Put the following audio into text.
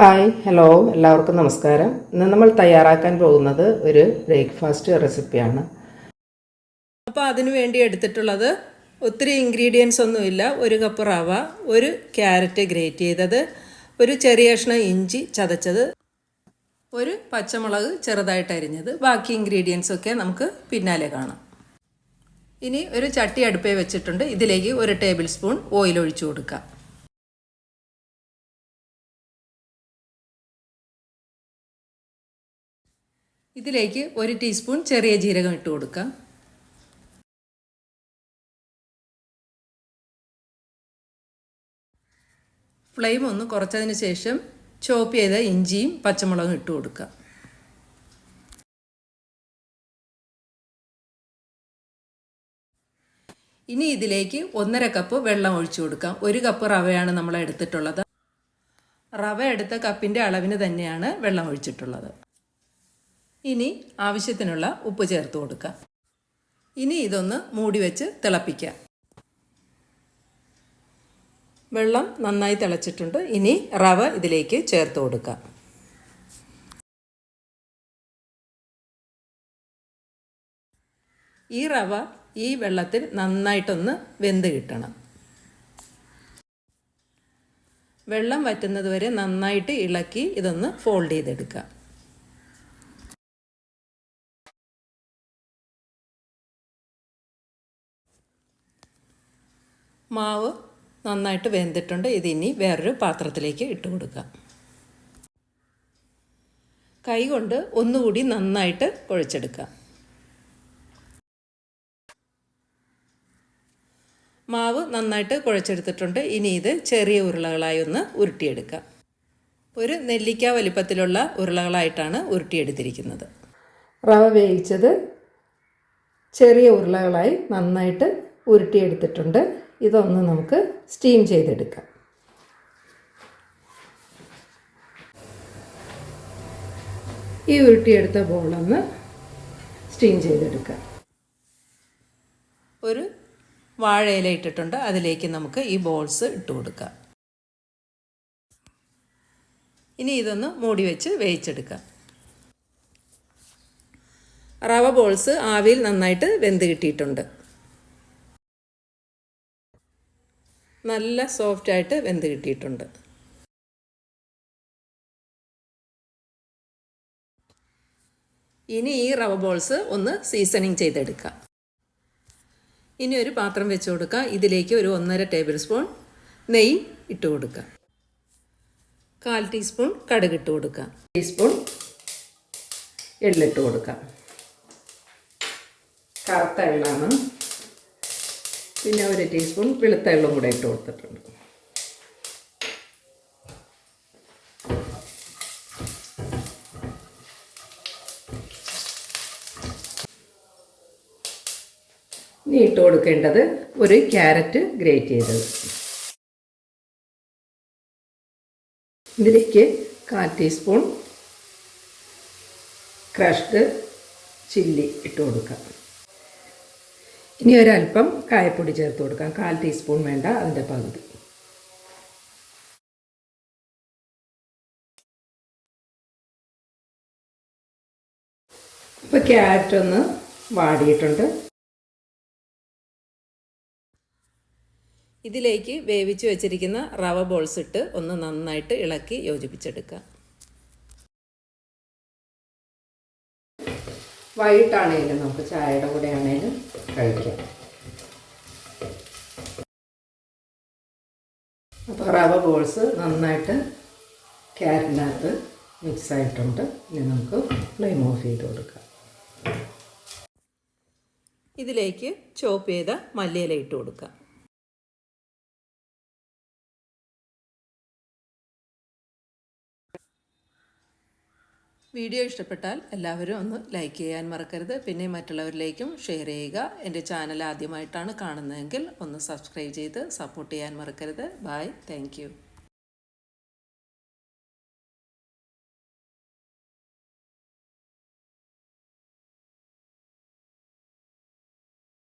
Hi hello എല്ലാവർക്കും നമസ്കാരം. ഇന്ന് നമ്മൾ തയ്യാറാക്കാൻ പോകുന്നത് ഒരു ബ്രേക്ക്ഫാസ്റ്റ് റെസിപ്പിയാണ് അപ്പോൾ അതിനു വേണ്ടി എടുത്തിട്ടുള്ളത് ഒത്തിരി ഇൻഗ്രീഡിയൻസ് ഒന്നുമില്ല. ഒരു കപ്പ് റവ ഒരു ക്യാരറ്റ് ഗ്രേറ്റ് ചെയ്തത് ഒരു ചെറിയ കഷ്ണം ഇഞ്ചി ചതച്ചത് ഒരു പച്ചമുളക് ചെറുതായിട്ട് അരിഞ്ഞത്. ബാക്കി ഇൻഗ്രീഡിയൻസ് ഒക്കെ നമുക്ക് പിന്നാലെ കാണാം. ഇനി ഒരു ചട്ടി അടുപ്പേ വെച്ചിട്ടുണ്ട്. ഇതിലേക്ക് ഒരു ടേബിൾ സ്പൂൺ ഓയിൽ ഒഴിച്ചു കൊടുക്കാം. ഇതിലേക്ക് ഒരു ടീസ്പൂൺ ചെറിയ ജീരകം ഇട്ട് കൊടുക്കുക. ഫ്ലെയിം ഒന്ന് കുറച്ചതിന് ശേഷം ചോപ്പ് ചെയ്ത ഇഞ്ചിയും പച്ചമുളകും ഇട്ട് കൊടുക്കുക. ഇനി ഇതിലേക്ക് ഒന്നര കപ്പ് വെള്ളം ഒഴിച്ചു കൊടുക്കാം. ഒരു കപ്പ് റവയാണ് നമ്മൾ എടുത്തിട്ടുള്ളത്. റവ എടുത്ത കപ്പിന്റെ അളവിന് തന്നെയാണ് വെള്ളം ഒഴിച്ചിട്ടുള്ളത്. ഇനി ആവശ്യത്തിനുള്ള ഉപ്പ് ചേർത്ത് കൊടുക്കുക. ഇനി ഇതൊന്ന് മൂടി വെച്ച് തിളപ്പിക്കുക. വെള്ളം നന്നായി തിളച്ചിട്ടുണ്ട്. ഇനി റവ ഇതിലേക്ക് ചേർത്ത് കൊടുക്കുക. ഈ റവ ഈ വെള്ളത്തിൽ നന്നായിട്ടൊന്ന് വെന്ത് കിട്ടണം. വെള്ളം വറ്റുന്നത് വരെ നന്നായിട്ട് ഇളക്കി ഇതൊന്ന് ഫോൾഡ് ചെയ്തെടുക്കാം മാവ് നന്നായിട്ട് വെന്തിട്ടുണ്ട്. ഇതിനി വേറൊരു പാത്രത്തിലേക്ക് ഇട്ട് കൊടുക്കാം. കൈ കൊണ്ട് ഒന്നുകൂടി നന്നായിട്ട് കുഴച്ചെടുക്കാം. മാവ് നന്നായിട്ട് കുഴച്ചെടുത്തിട്ടുണ്ട്. ഇനി ഇത് ചെറിയ ഉരുളകളായി ഒന്ന് ഉരുട്ടിയെടുക്കാം. ഒരു നെല്ലിക്ക വലിപ്പത്തിലുള്ള ഉരുളകളായിട്ടാണ് ഉരുട്ടിയെടുത്തിരിക്കുന്നത്. റവ വേവിച്ചത് ചെറിയ ഉരുളകളായി നന്നായിട്ട് ഉരുട്ടിയെടുത്തിട്ടുണ്ട്. ഇതൊന്ന് നമുക്ക് സ്റ്റീം ചെയ്തെടുക്കാം. ഈ ഉരുട്ടിയെടുത്ത ബോളൊന്ന് സ്റ്റീം ചെയ്തെടുക്കാം. ഒരു വാഴയില ഇട്ടിട്ടുണ്ട്. അതിലേക്ക് നമുക്ക് ഈ ബോൾസ് ഇട്ട് കൊടുക്കാം. ഇനി ഇതൊന്ന് മൂടി വെച്ച് വേവിച്ചെടുക്കാം. റവ ബോൾസ് ആവിയിൽ നന്നായിട്ട് വെന്ത് കിട്ടിയിട്ടുണ്ട്. നല്ല സോഫ്റ്റ് ആയിട്ട് വെന്ത് കിട്ടിയിട്ടുണ്ട്. ഇനി ഈ റവ ബോൾസ് ഒന്ന് സീസണിങ് ചെയ്തെടുക്കുക ഇനി ഒരു പാത്രം വെച്ച് കൊടുക്കുക ഇതിലേക്ക് ഒരു ഒന്നര ടേബിൾ സ്പൂൺ നെയ്യ് ഇട്ട് കൊടുക്കുക കാൽ ടീസ്പൂൺ കടുക് ഇട്ട് കൊടുക്കുക ടീസ്പൂൺ എള്ളിട്ട് കൊടുക്കുക കറുത്ത എള്ളാണ്. പിന്നെ ഒരു ടീസ്പൂൺ വെളുത്ത എള്ളും കൂടെ ഇട്ട് കൊടുത്തിട്ടുണ്ട്. ഇനി ഇട്ട് കൊടുക്കേണ്ടത് ഒരു ക്യാരറ്റ് ഗ്രേറ്റ് ചെയ്തത്. ഇതിലേക്ക് കാൽ ടീസ്പൂൺ ക്രഷ്ഡ് ചില്ലി ഇട്ട് കൊടുക്കാം. ഇനി ഒരല്പം കായപ്പൊടി ചേർത്ത് കൊടുക്കാം. കാൽ ടീസ്പൂൺ വേണ്ട അതിന്റെ പകുതി. ഇപ്പോൾ ക്യാരറ്റ് ഒന്ന് വാടിയിട്ടുണ്ട്. ഇതിലേക്ക് വേവിച്ച് വെച്ചിരിക്കുന്ന റവ ബോൾസ് ഇട്ട് ഒന്ന് നന്നായിട്ട് ഇളക്കി യോജിപ്പിച്ചെടുക്കുക. വൈകിട്ടാണേലും നമുക്ക് ചായയുടെ കൂടെ ആണേലും കഴിക്കാം. അപ്പോൾ റവ ബോൾസ് നന്നായിട്ട് ക്യാരറ്റിനകത്ത് മിക്സ് ആയിട്ടുണ്ട്. ഇനി നമുക്ക് ഫ്ലെയിം ഓഫ് ചെയ്ത് കൊടുക്കാം. ഇതിലേക്ക് ചോപ്പ് ചെയ്ത മല്ലിയില ഇട്ട് കൊടുക്കുക വീഡിയോ ഇഷ്ടപ്പെട്ടാൽ എല്ലാവരും ഒന്ന് ലൈക്ക് ചെയ്യാൻ മറക്കരുത്. പിന്നെ മറ്റുള്ളവരിലേക്കും ഷെയർ ചെയ്യുക. എന്റെ ചാനൽ ആദ്യമായിട്ടാണ് കാണുന്നതെങ്കിൽ ഒന്ന് സബ്സ്ക്രൈബ് ചെയ്ത് സപ്പോർട്ട് ചെയ്യാൻ മറക്കരുത്. Bye thank